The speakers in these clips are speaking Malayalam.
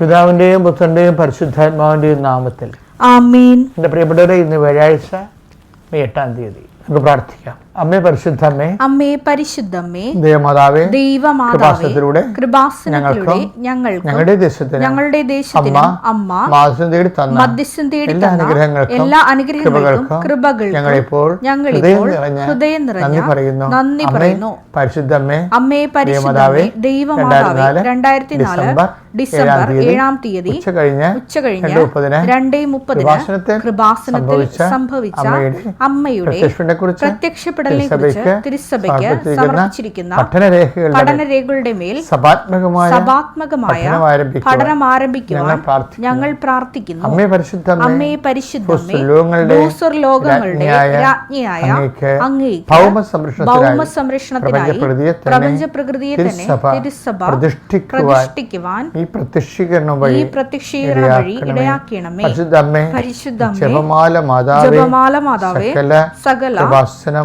പിതാവിന്റെയും പുത്രന്റെയും പരിശുദ്ധാത്മാവിന്റെയും നാമത്തിൽ ആമീൻ. എന്റെ പ്രിയപ്പെട്ടവരെ ഇന്ന് വ്യാഴാഴ്ച മെയ് എട്ടാം തീയതി. നമുക്ക് പ്രാർത്ഥിക്കാം. അമ്മേ പരിശുദ്ധമ്മേ അമ്മേ പരിശുദ്ധമ്മേ ദേവമാതാവേ ദൈവമാതാവേ കൃപാസനത്തിലൂടെ ഞങ്ങൾക്ക് ഞങ്ങളുടെ ദേശത്തിന് ഞങ്ങളുടെ ദേശത്തിനും അമ്മ മാസം തേടി തന്ന മധ്യസ്ഥം തേടി എല്ലാ തന്ന അനുഗ്രഹങ്ങൾക്കും എല്ലാ അനുഗ്രഹങ്ങൾക്കും കൃപകൾക്കും ഞങ്ങൾ ഞങ്ങളിപ്പോൾ ഞങ്ങളിപ്പോൾ ഹൃദയം നിറഞ്ഞ പറയുന്നു. നന്ദി പറയുന്നു. പരിശുദ്ധമ്മേ അമ്മേ പരിശുദ്ധമേ ദൈവമാതാവേ രണ്ടായിരത്തി നാല് ഡിസംബർ ഏഴാം തീയതി ഉച്ച കഴിഞ്ഞ് ഉച്ച കഴിഞ്ഞ് രണ്ട് മുപ്പതിന് കൃപാസനത്തിൽ സംഭവിച്ച അമ്മയുടെ അമ്മയുടെ പ്രത്യക്ഷപ്പെടെ കുറിച്ച് തിരുസഭയ്ക്ക് സമർപ്പിച്ചിരിക്കുന്ന പഠനരേഖകളുടെ മേൽ സഭാത്മകമായ സഭാത്മകമായ പഠനം ആരംഭിക്കുവാൻ ഞങ്ങൾ പ്രാർത്ഥിക്കുന്നു. അമ്മേ പരിശുദ്ധ അമ്മേ പരിശുദ്ധമേ ലോകങ്ങളുടെ രാജ്ഞിയായ അങ്ങേക്ക് ഭൗമ സംരക്ഷണത്തിനായി പ്രപഞ്ച പ്രകൃതിയെ തന്നെ തിരുസഭ പ്രതിഷ്ഠിക്കുവാൻ ഈ പ്രത്യക്ഷീകരണം വഴി പ്രത്യക്ഷീകരണം വഴി ഇടയാക്കണമേ. പരിശുദ്ധമേ ജപമാല മാതാവേ സകല കൃപാസനം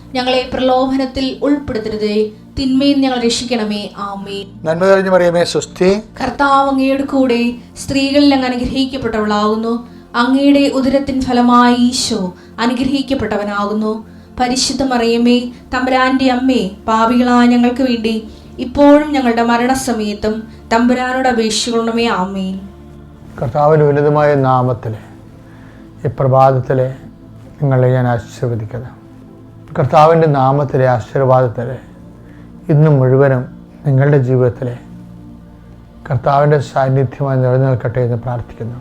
ഞങ്ങളെ പ്രലോഭനത്തിൽ ഉൾപ്പെടുത്തരുതേ. തിന്മയിൽ ഞങ്ങൾ രക്ഷിക്കണമേ. ആമേ നന്മ തെളിഞ്ഞു പറയുമേ സുസ്ഥി കർത്താവ് അങ്ങയുടെ കൂടെ സ്ത്രീകളിൽ അങ്ങ് അനുഗ്രഹിക്കപ്പെട്ടവളാകുന്നു. അങ്ങയുടെ ഉദരത്തിൻ ഫലമായി ഈശോ അനുഗ്രഹിക്കപ്പെട്ടവനാകുന്നു. പരിശുദ്ധ മറിയമേ തമ്പുരാന്റെ അമ്മേ പാപികളായ ഞങ്ങൾക്ക് വേണ്ടി ഇപ്പോഴും ഞങ്ങളുടെ മരണസമയത്തും തമ്പുരാനോട് അപേക്ഷിക്കണമേ. ആമേൻ. കർത്താവിന്റെ ഉന്നതമായ നാമത്തിൽ ഈ പ്രഭാതത്തിൽ നിങ്ങളെ ഞാൻ ആശീർവദിക്കുന്നു. കർത്താവിന്റെ നാമത്തിലെ ആശീർവാദത്തിൽ ഇന്ന് മുഴുവനും നിങ്ങളുടെ ജീവിതത്തിലെ കർത്താവിന്റെ സാന്നിധ്യമായി നിലനിൽക്കട്ടെ എന്ന് പ്രാർത്ഥിക്കുന്നു.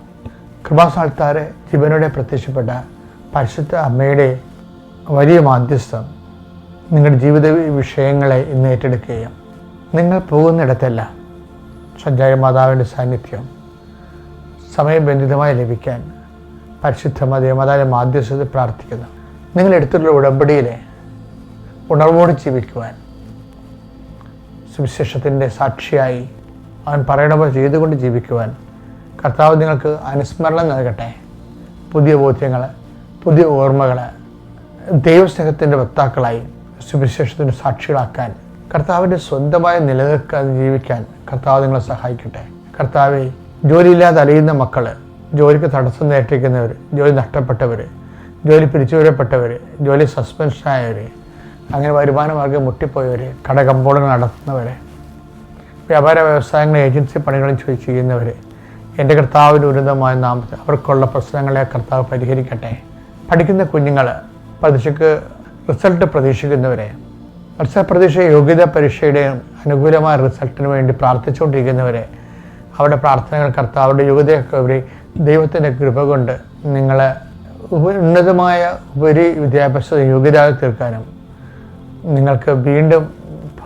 കൃപാസാൽത്താരെ ജീവനോടെ പ്രത്യക്ഷപ്പെട്ട പരിശുദ്ധ അമ്മയുടെ വലിയ മാധ്യസ്ഥം നിങ്ങളുടെ ജീവിത വിഷയങ്ങളെ ഇന്ന് ഏറ്റെടുക്കുകയും നിങ്ങൾ പോകുന്നിടത്തല്ല സഞ്ചാരി മാതാവിന്റെ സാന്നിധ്യം സമയബന്ധിതമായി ലഭിക്കാൻ പരിശുദ്ധ മതമാതാവിന്റെ മാധ്യസ്ഥത പ്രാർത്ഥിക്കുന്നു. നിങ്ങൾ എടുത്തിട്ടുള്ള ഉടമ്പടിയിലെ ഉണർവോട് ജീവിക്കുവാൻ സുവിശേഷത്തിന്റെ സാക്ഷിയായി അവൻ പറയണ പോലെ ചെയ്തുകൊണ്ട് ജീവിക്കുവാൻ കർത്താവ് നിങ്ങൾക്ക് അനുസ്മരണം നൽകട്ടെ. പുതിയ ബോധ്യങ്ങൾ പുതിയ ഓർമ്മകൾ ദൈവസ്നേഹത്തിന്റെ വക്താക്കളായി സുവിശേഷത്തിന്റെ സാക്ഷികളാക്കാൻ കർത്താവിന്റെ സ്വന്തമായി നിലനിൽക്കാൻ ജീവിക്കാൻ കർത്താവ് നിങ്ങളെ സഹായിക്കട്ടെ. കർത്താവെ ജോലിയില്ലാതെ അലയുന്ന മക്കൾ ജോലിക്ക് തടസ്സം നേരിട്ടിരിക്കുന്നവർ ജോലി നഷ്ടപ്പെട്ടവർ ജോലി പിരിച്ചുവിടപ്പെട്ടവർ ജോലി സസ്പെൻഷനായവർ അങ്ങനെ വരുമാന മാർഗം മുട്ടിപ്പോയവർ കടകമ്പോളങ്ങൾ നടത്തുന്നവർ വ്യാപാര വ്യവസായങ്ങൾ ഏജൻസി പണികളും ചെയ്യുന്നവർ എന്റെ കർത്താവിന്റെ ഉന്നതമായ നാമത്തിൽ അവർക്കുള്ള പ്രശ്നങ്ങളെ കർത്താവ് പരിഹരിക്കട്ടെ. പഠിക്കുന്ന കുഞ്ഞുങ്ങൾ പരീക്ഷയ്ക്ക് റിസൾട്ട് പ്രതീക്ഷിക്കുന്നവരെ മത്സര പ്രതീക്ഷ യോഗ്യതാ പരീക്ഷയുടെ അനുകൂലമായ റിസൾട്ടിന് വേണ്ടി പ്രാർത്ഥിച്ചുകൊണ്ടിരിക്കുന്നവരെ അവരുടെ പ്രാർത്ഥനകൾ കർത്താവിന്റെ യോഗ്യതയൊക്കെ അവർ ദൈവത്തിന്റെ കൃപ കൊണ്ട് നിങ്ങളെ ഉന്നതമായ ഉപരി വിദ്യാഭ്യാസ യോഗ്യത തീർക്കാനും നിങ്ങൾക്ക് വീണ്ടും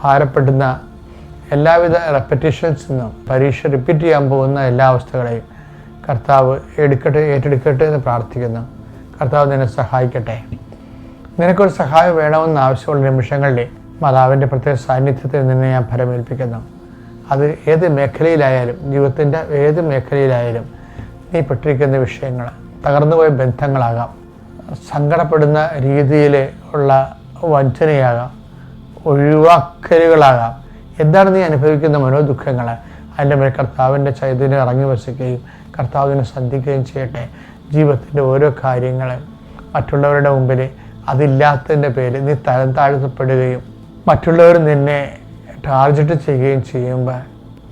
ഭാരപ്പെടുന്ന എല്ലാവിധ റെപ്പറ്റീഷൻസ് നിന്നും പരീക്ഷ റിപ്പീറ്റ് ചെയ്യാൻ പോകുന്ന എല്ലാ അവസ്ഥകളെയും കർത്താവ് എടുക്കട്ടെ ഏറ്റെടുക്കട്ടെ എന്ന് പ്രാർത്ഥിക്കുന്നു. കർത്താവ് നിന്നെ സഹായിക്കട്ടെ. നിനക്കൊരു സഹായം വേണമെന്ന് ആവശ്യമുള്ള നിമിഷങ്ങളിൽ മാതാവിന്റെ പ്രത്യേക സാന്നിധ്യത്തിൽ നിന്നെ ഞാൻ ഫലമേൽപ്പിക്കുന്നു അത് ഏത് മേഖലയിലായാലും ജീവിതത്തിന്റെ ഏത് മേഖലയിലായാലും നീ പെട്ടിരിക്കുന്ന വിഷയങ്ങൾ തകർന്നുപോയ ബന്ധങ്ങളാകാം. സങ്കടപ്പെടുന്ന രീതിയിൽ ഉള്ള വഞ്ചനയാകാം. ഒഴിവാക്കലുകളാകാം. എന്താണ് നീ അനുഭവിക്കുന്ന മനോദുഃഖങ്ങൾ? അതിന്റെ മേൽ കർത്താവിന്റെ ചൈതന്യം ഇറങ്ങി വസിക്കുകയും കർത്താവിനെ സന്ധിക്കുകയും ചെയ്യട്ടെ. ജീവിതത്തിന്റെ ഓരോ കാര്യങ്ങൾ മറ്റുള്ളവരുടെ മുമ്പിൽ അതില്ലാത്തതിന്റെ പേരിൽ നീ തരം താഴ്ത്തപ്പെടുകയും മറ്റുള്ളവർ നിന്നെ ടാർജറ്റ് ചെയ്യുകയും ചെയ്യുമ്പോൾ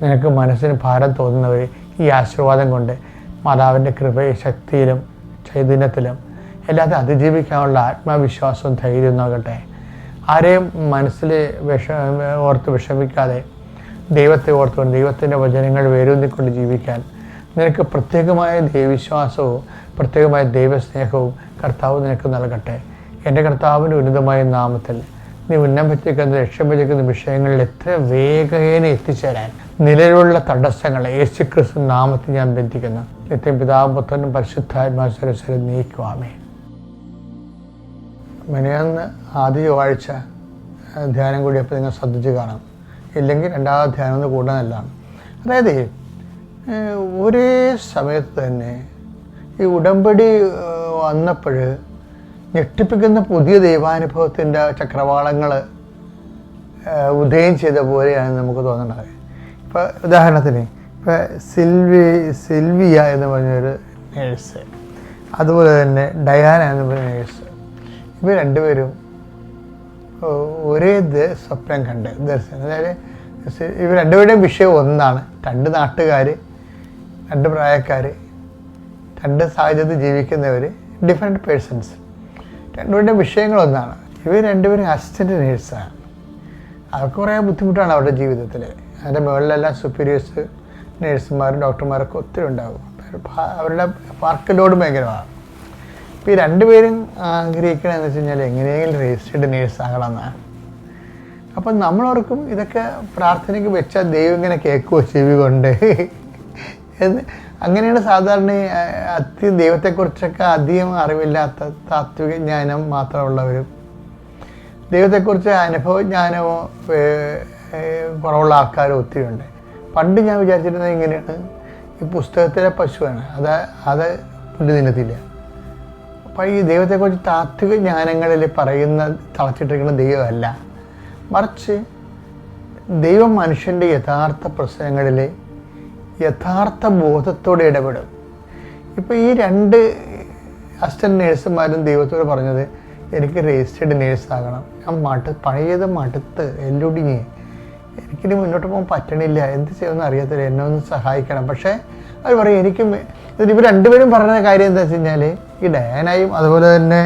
നിനക്ക് മനസ്സിന് ഭാരം തോന്നുന്നവർ ഈ ആശീർവാദം കൊണ്ട് മാതാവിന്റെ കൃപയും ശക്തിയിലും ചൈതന്യത്തിലും എല്ലാത്തിനും അതിജീവിക്കാനുള്ള ആത്മവിശ്വാസവും ധൈര്യവും നോക്കട്ടെ ആരെയും മനസ്സിൽ വിഷ ഓർത്ത് വിഷമിക്കാതെ ദൈവത്തെ ഓർത്തുകൊണ്ട് ദൈവത്തിന്റെ വചനങ്ങൾ വേരൂന്നിക്കൊണ്ട് ജീവിക്കാൻ നിനക്ക് പ്രത്യേകമായ ദൈവവിശ്വാസവും പ്രത്യേകമായ ദൈവസ്നേഹവും കർത്താവ് നിനക്ക് നൽകട്ടെ. എന്റെ കർത്താവിന്റെ ഉന്നതമായ നാമത്തിൽ നീ ഉന്നം പറ്റിക്കുന്ന ലക്ഷ്യം വിഷയങ്ങളിൽ എത്ര വേഗേന എത്തിച്ചേരാൻ നിലവിലുള്ള തടസ്സങ്ങളെ യേശുക്രിസ്തു നാമത്തിൽ ഞാൻ ബന്ധിക്കുന്നു. നിത്യം പിതാവും പുത്രനും പരിശുദ്ധാത്മാസരസ്വരം നീക്കുവാമേ. മിനിയന്ന് ആദ്യ ചൊവ്വാഴ്ച ആ, ധ്യാനം കൂടിയപ്പോൾ നിങ്ങൾ ശ്രദ്ധിച്ച് കാണാം. ഇല്ലെങ്കിൽ രണ്ടാമത് ധ്യാനം ഒന്ന് കൂടാൻ നല്ലതാണ് അതായത് ഒരേ സമയത്ത് തന്നെ ഈ ഉടമ്പടി വന്നപ്പോൾ ഞെട്ടിപ്പിക്കുന്ന പുതിയ ദൈവാനുഭവത്തിന്റെ ചക്രവാളങ്ങൾ ഉദയം ചെയ്ത പോലെയാണ് നമുക്ക് തോന്നുന്നത് ഇപ്പോൾ ഉദാഹരണത്തിന് ഇപ്പോൾ സിൽവി സിൽവിയ എന്ന് പറഞ്ഞൊരു നേഴ്സ്. അതുപോലെ തന്നെ ഡയാന എന്ന് പറഞ്ഞ നേഴ്സ്. ഇവർ രണ്ടുപേരും ഒരേ സ്വപ്നം കണ്ട് ദർശനം. അതായത് ഇവർ രണ്ടുപേരുടെയും വിഷയം ഒന്നാണ്. രണ്ട് നാട്ടുകാർ രണ്ട് പ്രായക്കാർ രണ്ട് സാഹചര്യത്തിൽ ജീവിക്കുന്നവർ ഡിഫറെന്റ് പേഴ്സൺസ് രണ്ടുപേരുടെയും വിഷയങ്ങൾ ഒന്നാണ്. ഇവർ രണ്ടുപേരും അസിസ്റ്റന്റ് നേഴ്സാണ് അവർക്ക് കുറേ ബുദ്ധിമുട്ടാണ് അവരുടെ ജീവിതത്തിൽ അതിന്റെ മുകളിലെല്ലാം സുപ്പീരിയേഴ്സ് നേഴ്സുമാരും ഡോക്ടർമാരൊക്കെ ഒത്തിരി ഉണ്ടാകും അവരുടെ- വർക്ക് ലോഡ് ഭയങ്കരമാണ്. ഇപ്പോൾ ഈ രണ്ടുപേരും ആഗ്രഹിക്കണമെന്ന് വെച്ച് കഴിഞ്ഞാൽ എങ്ങനെയെങ്കിലും രജിസ്റ്റേഡ് നേഴ്സ് ആകണമെന്നാണ്. അപ്പം നമ്മളോർക്കും ഇതൊക്കെ പ്രാർത്ഥനയ്ക്ക് വെച്ചാൽ ദൈവം ഇങ്ങനെ കേൾക്കുമോ ചെവി കൊണ്ട്? എന്ന് അങ്ങനെയാണ് സാധാരണ അതി ദൈവത്തെക്കുറിച്ചൊക്കെ അധികം അറിവില്ലാത്ത താത്വിക ജ്ഞാനം മാത്രമുള്ളവരും ദൈവത്തെക്കുറിച്ച് അനുഭവജ്ഞാനമോ കുറവുള്ള ആൾക്കാരും ഒത്തിരി ഉണ്ട് പണ്ട് ഞാൻ വിചാരിച്ചിരുന്നത് എങ്ങനെയാണ്? ഈ പുസ്തകത്തിലെ പശുവാണ്. അത് അത് പുല്ല് തിന്നത്തില്ല അപ്പോൾ ഈ ദൈവത്തെക്കുറിച്ച് താത്വിക ജ്ഞാനങ്ങളിൽ പറയുന്ന തളച്ചിട്ടിരിക്കുന്ന ദൈവമല്ല. മറിച്ച് ദൈവം മനുഷ്യന്റെ യഥാർത്ഥ പ്രശ്നങ്ങളിൽ യഥാർത്ഥ ബോധത്തോടെ ഇടപെടും. ഇപ്പോൾ ഈ രണ്ട് അസിസ്റ്റന്റ് നേഴ്സുമാരും ദൈവത്തോട് പറഞ്ഞത് എനിക്ക് രജിസ്റ്റേഡ് നേഴ്സാകണം ഞാൻ മടു പഴയത് മടുത്ത് എല്ലൊടിഞ്ഞ് എനിക്കിനി മുന്നോട്ട് പോകാൻ പറ്റണില്ല. എന്ത് ചെയ്യുമെന്ന് അറിയത്തില്ല എന്നെ ഒന്ന് സഹായിക്കണം. പക്ഷേ അവർ പറയും എനിക്കും എന്നിട്ട് ഇവർ രണ്ടുപേരും പറയുന്ന കാര്യം എന്താ വെച്ച് കഴിഞ്ഞാൽ ഈ ഡയാനയും അതുപോലെ തന്നെ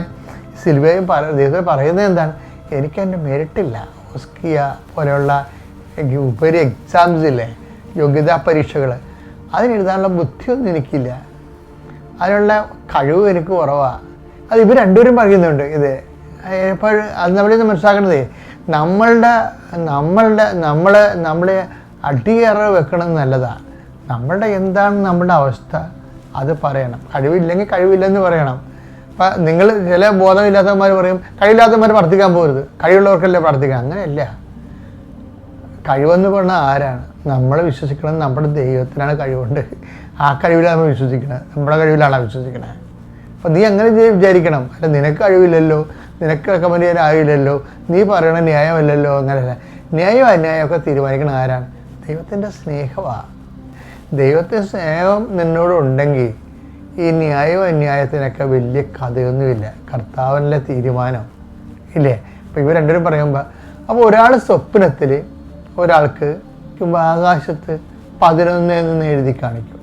സിൽവയും പറ ദൈവത്തെ പറയുന്നത് എന്താണ്? എനിക്ക് എന്റെ മെറിറ്റില്ല ഓസ്കിയ പോലെയുള്ള ഉപരി എക്സാംസ് ഇല്ലേ യോഗ്യതാ പരീക്ഷകൾ അതിനെഴുതാനുള്ള ബുദ്ധിയൊന്നും എനിക്കില്ല. അതിനുള്ള കഴിവ് എനിക്ക് കുറവാണ് അത് ഇവർ രണ്ടുപേരും പറയുന്നുണ്ട് ഇത്. അപ്പോൾ അത് നമ്മളിന്ന് മനസ്സിലാക്കണതേ നമ്മളുടെ നമ്മളുടെ നമ്മൾ നമ്മളെ അടിയറ വെക്കണം നല്ലതാണ് നമ്മളുടെ എന്താണ് നമ്മുടെ അവസ്ഥ? അത് പറയണം. കഴിവില്ലെങ്കിൽ കഴിവില്ലെന്ന് പറയണം. അപ്പം നിങ്ങൾ ചില ബോധമില്ലാത്തവന്മാർ പറയും കഴിവില്ലാത്തവന്മാർ പ്രാർത്ഥിക്കാൻ പോകരുത്. കഴിവുള്ളവർക്കല്ലേ പ്രവർത്തിക്കാം അങ്ങനെയല്ല. കഴിവെന്ന് പറഞ്ഞാൽ ആരാണ്? നമ്മൾ വിശ്വസിക്കണം നമ്മുടെ ദൈവത്തിനാണ് കഴിവുണ്ട്. ആ കഴിവിലാണ് നമ്മൾ വിശ്വസിക്കുന്നത് നമ്മുടെ കഴിവിലാണ് വിശ്വസിക്കുന്നത് അപ്പം നീ അങ്ങനെ വിചാരിക്കണം. അല്ല നിനക്ക് കഴിവില്ലല്ലോ നിനക്ക് റെക്കമെൻഡ് ചെയ്യാൻ ആയില്ലല്ലോ നീ പറയണ ന്യായമല്ലല്ലോ അങ്ങനെയല്ല. ന്യായം അന്യായമൊക്കെ തീരുമാനിക്കണ ആരാണ്? ദൈവത്തിന്റെ സ്നേഹമാണ് ദൈവത്തിന്റെ സ്നേഹം നിന്നോടുണ്ടെങ്കിൽ ഈ ന്യായവും അന്യായത്തിനൊക്കെ വലിയ കഥയൊന്നുമില്ല. കർത്താവിന്റെ തീരുമാനം. ഇല്ലേ? അപ്പോൾ ഇവർ രണ്ടുപേരും പറയുമ്പോൾ അപ്പോൾ ഒരാൾ സ്വപ്നത്തിൽ ഒരാൾക്ക് ആകാശത്ത് പതിനൊന്ന് എന്ന് എഴുതി കാണിക്കും.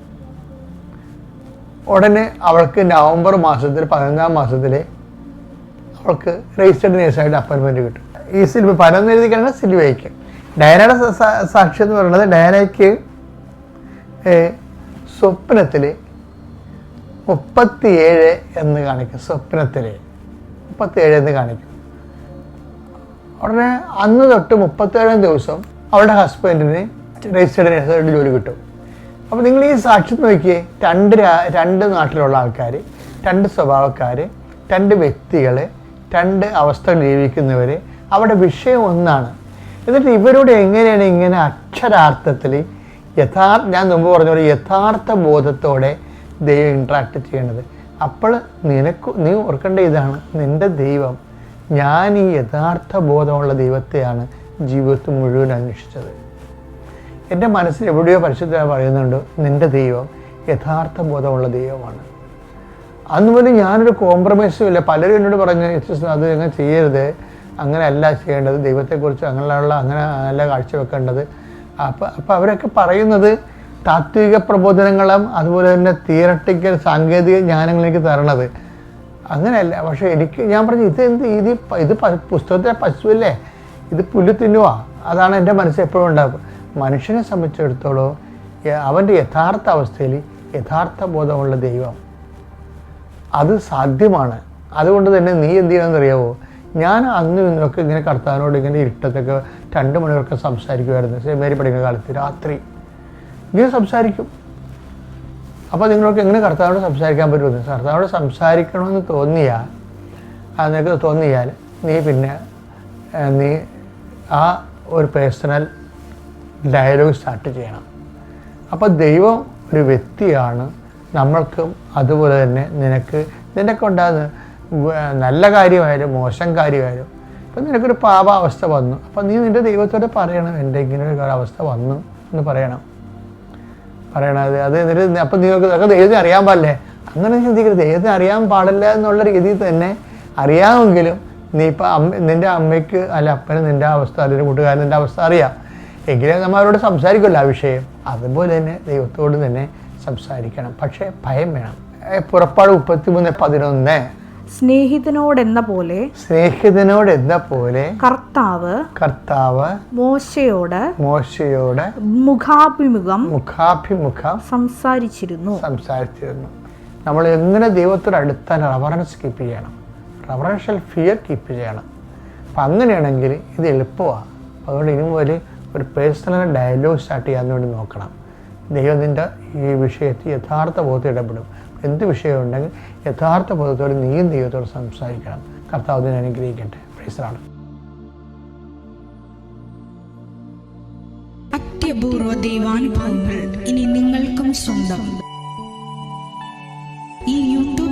ഉടനെ അവൾക്ക് നവംബർ മാസത്തിൽ പതിനൊന്നാം മാസത്തിൽ അവൾക്ക് രജിസ്റ്റേഡ് നേഴ്സായിട്ട് അപ്പോയിൻമെന്റ് കിട്ടും. ഈ സിൽവ പതിനൊന്ന് എഴുതി കഴിഞ്ഞാൽ സിൽവയ്ക്ക് ഡയനയുടെ സ- സ- സാക്ഷ്യം എന്ന് പറയുന്നത് ഡയനയ്ക്ക് സ്വപ്നത്തിൽ മുപ്പത്തിയേഴ് എന്ന് കാണിക്കും. സ്വപ്നത്തിൽ മുപ്പത്തിയേഴ് എന്ന് കാണിക്കും. ഉടനെ അന്ന് തൊട്ട് മുപ്പത്തേഴാം ദിവസം അവളുടെ ഹസ്ബൻഡിന് രജിസ്റ്റേഡ് നേഴ്സായിട്ട് ജോലി കിട്ടും. അപ്പോൾ നിങ്ങൾ ഈ സാക്ഷ്യം നോക്കിയേ. രണ്ട് രണ്ട് നാട്ടിലുള്ള ആൾക്കാർ രണ്ട് സ്വഭാവക്കാർ രണ്ട് വ്യക്തികൾ രണ്ട് അവസ്ഥ ജീവിക്കുന്നവർ അവിടെ വിഷയം ഒന്നാണ്. എന്നിട്ട് ഇവരോട് എങ്ങനെയാണ് ഇങ്ങനെ അക്ഷരാർത്ഥത്തിൽ യഥാർ ഞാൻ മുമ്പ് പറഞ്ഞ പോലെ യഥാർത്ഥ ബോധത്തോടെ ദൈവം ഇൻട്രാക്ട് ചെയ്യണത്. അപ്പോൾ നിനക്ക് നീ ഓർക്കേണ്ട ഇതാണ് നിന്റെ ദൈവം ഞാൻ ഈ യഥാർത്ഥ ബോധമുള്ള ദൈവത്തെയാണ് ജീവിതത്തിൽ മുഴുവൻ അന്വേഷിച്ചത്. എന്റെ മനസ്സിൽ എവിടെയോ പരിശുദ്ധ പറയുന്നുണ്ട് നിന്റെ ദൈവം യഥാർത്ഥ ബോധമുള്ള ദൈവമാണ്. അതുപോലെ ഞാനൊരു കോംപ്രമൈസും ഇല്ല. പലരും എന്നോട് പറഞ്ഞു "യേശുസ്, അത് അങ്ങനെ ചെയ്യരുത്. അങ്ങനെയല്ല ചെയ്യേണ്ടത്. ദൈവത്തെക്കുറിച്ച് അങ്ങനെയുള്ള അങ്ങനെ അല്ല കാഴ്ചവെക്കേണ്ടത് അപ്പം അപ്പം അവരൊക്കെ പറയുന്നത് താത്വിക പ്രബോധനങ്ങളും അതുപോലെ തന്നെ തിയറട്ടിക്കൽ സാങ്കേതിക ജ്ഞാനങ്ങളിലേക്ക് തരണത്. അങ്ങനെയല്ല. പക്ഷേ എനിക്ക് ഞാൻ പറഞ്ഞു ഇത് എന്ത്? ഇത് ഇത് പുസ്തകത്തെ പശുവല്ലേ? ഇത് പുല്ല് തിന്നുവാ? അതാണ് എന്റെ മനസ്സിൽ എപ്പോഴും ഉണ്ടാകും മനുഷ്യനെ സംബന്ധിച്ചിടത്തോളം അവന്റെ യഥാർത്ഥ അവസ്ഥയിൽ യഥാർത്ഥ ബോധമുള്ള ദൈവം. അത് സാധ്യമാണ്. അതുകൊണ്ട് തന്നെ നീ എന്ത് ചെയ്യണമെന്ന് അറിയാവോ ഞാൻ അന്ന് ഇന്നൊക്കെ ഇങ്ങനെ കർത്താവിനോട് ഇങ്ങനെ ഇരുട്ടത്തൊക്കെ രണ്ട് മണിയൊക്കെ സംസാരിക്കുമായിരുന്നു. മേരി പഠിക്കുന്ന കാലത്ത് രാത്രി. ഇങ്ങനെ സംസാരിക്കും. അപ്പോൾ നിങ്ങൾക്ക് എങ്ങനെ കർത്താവിനോട് സംസാരിക്കാൻ പറ്റുമെന്ന്? കർത്താവിനോട് സംസാരിക്കണമെന്ന് തോന്നിയാൽ അതിനൊക്കെ തോന്നിയാൽ നീ പിന്നെ നീ ആ ഒരു പേഴ്സണൽ ഡയലോഗ് സ്റ്റാർട്ട് ചെയ്യണം. അപ്പോൾ ദൈവം ഒരു വ്യക്തിയാണ്. നമ്മൾക്കും അതുപോലെ തന്നെ നിനക്ക് നിനക്ക് ഉണ്ടാകുന്ന നല്ല കാര്യമായാലും മോശം കാര്യമായാലും ഇപ്പം നിനക്കൊരു പാപാവസ്ഥ വന്നു. അപ്പം നീ നിന്റെ ദൈവത്തോട് പറയണം എന്റെ ഇങ്ങനെ ഒരു അവസ്ഥ വന്നു എന്ന് പറയണം. പറയണത് അത് എന്നിട്ട് അപ്പം നിങ്ങൾക്ക് അതൊക്കെ ദൈവത്തെ അറിയാൻ പാടില്ലേ? അങ്ങനെ ചിന്തിക്കരുത് ദൈവത്തെ അറിയാൻ പാടില്ല എന്നുള്ള രീതിയിൽ തന്നെ അറിയാമെങ്കിലും നീ ഇപ്പം അമ്മ നിന്റെ അമ്മയ്ക്ക് അല്ല അപ്പന് നിന്റെ അവസ്ഥ അല്ലെങ്കിൽ കൂട്ടുകാരൻ നിന്റെ അവസ്ഥ അറിയാം. എങ്കിലും നമ്മൾ അവരോട് സംസാരിക്കുമല്ലോ ആ വിഷയം. അതുപോലെ തന്നെ ദൈവത്തോട് തന്നെ സംസാരിക്കണം. പക്ഷേ ഭയം വേണം. പുറപ്പാട് മുപ്പത്തി മൂന്ന് പതിനൊന്ന്. സ്നേഹിതനോടെന്ന പോലെ സ്നേഹിതനോട് എന്ന പോലെ കർത്താവ് കർത്താവ് മോശയോട് മോശയോട് മുഖാഭിമുഖം മുഖാഭിമുഖം സംസാരിച്ചിരുന്നു. സംസാരിച്ചിരുന്നു. നമ്മൾ എങ്ങനെ ദൈവത്തോട് അടുത്താൻ റവറൻസ് കീപ്പ് ചെയ്യണം? റവറൻഷ്യൽ ഫിയർ കീപ്പ് ചെയ്യണം. അപ്പം അങ്ങനെയാണെങ്കിൽ ഇത് എളുപ്പമാണ് അതുകൊണ്ട് ഇനി മുതൽ ഒരു പേഴ്സണൽ ഡയലോഗ് സ്റ്റാർട്ട് ചെയ്യാൻ വേണ്ടി നോക്കണം. ദൈവം നിന്റെ ഈ വിഷയത്തിൽ യഥാർത്ഥ ബോധത്തിൽ ഇടപെടും. എന്ത് വിഷയം ഉണ്ടെങ്കിൽ യഥാർത്ഥ ബോധത്തോട് നീയും ദൈവത്തോട് സംസാരിക്കണം. കർത്താവ് ഇതിനെ അനുഗ്രഹിക്കട്ടെ. പ്രൈസറാണ് അത്യപൂർവ ദൈവാനുഭവങ്ങൾ ഇനി നിങ്ങൾക്കും സ്വന്തം. ഈ